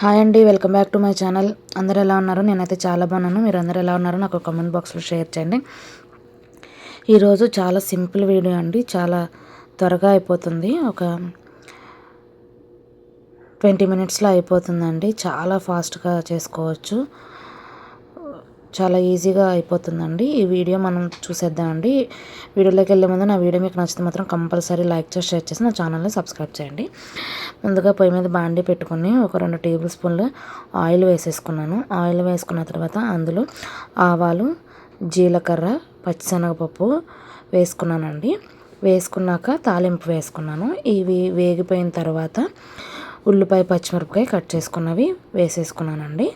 Hi అండి welcome back to my channel. అందరు ఎలా ఉన్నారు? నేనైతే చాలా బాగున్నాను. మీరు అందరు ఎలా ఉన్నారో? నాకు కామెంట్ బాక్స్లో షేర్ చేయండి. ఈరోజు చాలా సింపుల్ వీడియో అండి. చాలా త్వరగా అయిపోతుంది. ఒక ట్వంటీ మినిట్స్లో అయిపోతుందండి. చాలా ఫాస్ట్గా చేసుకోవచ్చు. చాలా ఈజీగా అయిపోతుందండి. ఈ వీడియో మనం చూసేద్దామండి. వీడియోలోకి వెళ్ళే ముందు నా వీడియో మీకు నచ్చితే మాత్రం కంపల్సరీ లైక్ చేసి షేర్ చేసి నా ఛానల్ని సబ్స్క్రైబ్ చేయండి. ముందుగా పొయ్యి మీద బాండి పెట్టుకుని ఒక రెండు టేబుల్ స్పూన్లు ఆయిల్ వేసేసుకున్నాను. ఆయిల్ వేసుకున్న తర్వాత అందులో ఆవాలు జీలకర్ర పచ్చిశనగపప్పు వేసుకున్నానండి. వేసుకున్నాక తాలింపు వేసుకున్నాను. ఇవి వేగిపోయిన తర్వాత ఉల్లిపాయ పచ్చిమిరపకాయ కట్ చేసుకున్నవి వేసేసుకున్నానండి.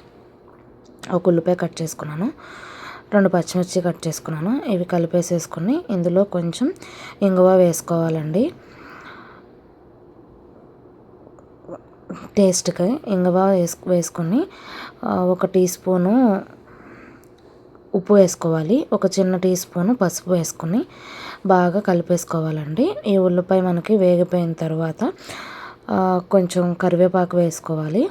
ఒక ఉల్లిపాయ కట్ చేసుకున్నాను. రెండు పచ్చిమిర్చి కట్ చేసుకున్నాను. ఇవి కలిపేసేసుకుని ఇందులో కొంచెం ఇంగువ వేసుకోవాలండి. టేస్ట్కి ఇంగువ వేసు వేసుకొని ఒక టీ స్పూను ఉప్పు వేసుకోవాలి. ఒక చిన్న టీ స్పూను పసుపు వేసుకొని బాగా కలిపేసుకోవాలండి. ఈ ఉల్లిపాయ మనకి వేగిపోయిన తర్వాత కొంచెం కరివేపాకు వేసుకోవాలి.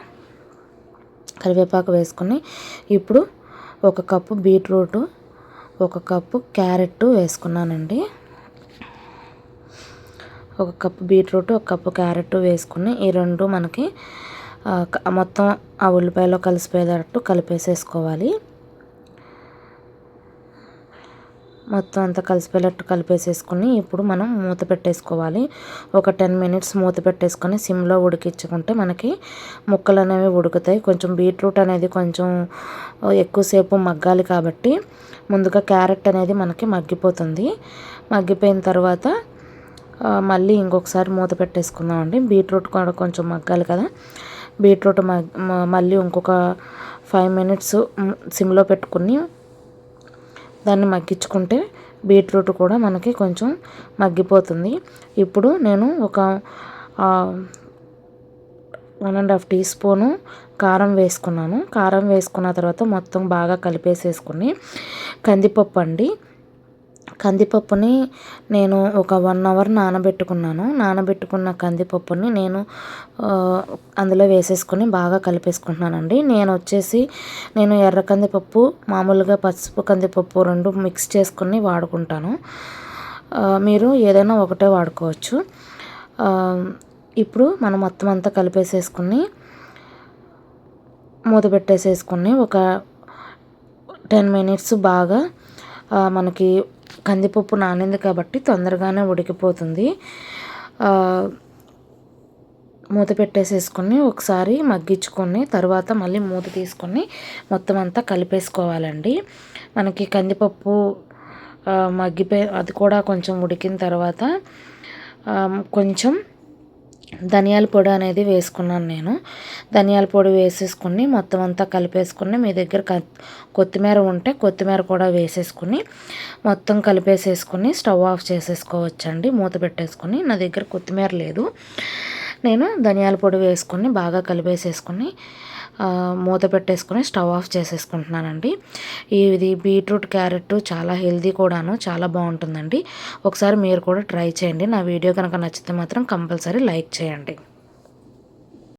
కరివేపాకు వేసుకుని ఇప్పుడు ఒక కప్పు బీట్రూట్ ఒక కప్పు క్యారెట్ వేసుకున్నానండి. ఒక కప్పు బీట్రూట్ ఒక కప్పు క్యారెట్ వేసుకుని ఈ రెండు మనకి మొత్తం ఆ ఉల్లిపాయలో కలిసిపోయేటట్టు కలిపేసేసుకోవాలి. మొత్తం అంతా కలిసిపోయేటట్టు కలిపేసేసుకుని ఇప్పుడు మనం మూత పెట్టేసుకోవాలి. ఒక టెన్ మినిట్స్ మూత పెట్టేసుకొని సిమ్లో ఉడికించుకుంటే మనకి ముక్కలు అనేవి ఉడుకుతాయి. కొంచెం బీట్రూట్ అనేది కొంచెం ఎక్కువసేపు మగ్గాలి కాబట్టి ముందుగా క్యారెట్ అనేది మనకి మగ్గిపోతుంది. మగ్గిపోయిన తర్వాత మళ్ళీ ఇంకొకసారి మూత పెట్టేసుకుందామండి బీట్రూట్ కూడా కొంచెం మగ్గాలి కదా. బీట్రూట్ మళ్ళీ ఇంకొక ఫైవ్ మినిట్స్ సిమ్లో పెట్టుకుని దాన్ని మగ్గించుకుంటే బీట్రూట్ కూడా మనకి కొంచెం మగ్గిపోతుంది. ఇప్పుడు నేను ఒక one and half teaspoon కారం వేసుకున్నాను. కారం వేసుకున్న తర్వాత మొత్తం బాగా కలిపేసేసుకుని కందిపప్పు అండి. కందిపప్పుని నేను ఒక వన్ అవర్ నానబెట్టుకున్నాను. నానబెట్టుకున్న కందిపప్పుని నేను అందులో వేసేసుకొని బాగా కలిపేసుకుంటున్నానండి. నేను వచ్చేసి నేను ఎర్ర కందిపప్పు మామూలుగా పసుపు కందిపప్పు రెండు మిక్స్ చేసుకుని వాడుకుంటాను. మీరు ఏదైనా ఒకటే వాడుకోవచ్చు. ఇప్పుడు మనం మొత్తం అంతా కలిపేసేసుకుని మూత పెట్టేసేసుకుని ఒక టెన్ మినిట్స్ బాగా మనకి కందిపప్పు నానింది కాబట్టి తొందరగానే ఉడికిపోతుంది. మూత పెట్టేసేసుకొని ఒకసారి మగ్గించుకొని తర్వాత మళ్ళీ మూత తీసుకొని మొత్తం అంతా కలిపేసుకోవాలండి. మనకి కందిపప్పు మగ్గిపోయి అది కూడా కొంచెం ఉడికిన తర్వాత కొంచెం ధనియాల పొడి అనేది వేసుకున్నాను నేను. ధనియాల పొడి వేసేసుకుని మొత్తం అంతా కలిపేసుకుని మీ దగ్గర కొత్తిమీర ఉంటే కొత్తిమీర కూడా వేసేసుకుని మొత్తం కలిపేసేసుకుని స్టవ్ ఆఫ్ చేసేసుకోవచ్చండి. మూత పెట్టేసుకుని నా దగ్గర కొత్తిమీర లేదు. నేను ధనియాల పొడి వేసుకొని బాగా కలిపేసేసుకొని మూత పెట్టేసుకొని స్టవ్ ఆఫ్ చేసేసుకుంటున్నానండి. ఇది బీట్రూట్ క్యారెట్ చాలా హెల్దీ కూడాను చాలా బాగుంటుందండి. ఒకసారి మీరు కూడా ట్రై చేయండి. నా వీడియో కనుక నచ్చితే మాత్రం కంపల్సరీ లైక్ చేయండి.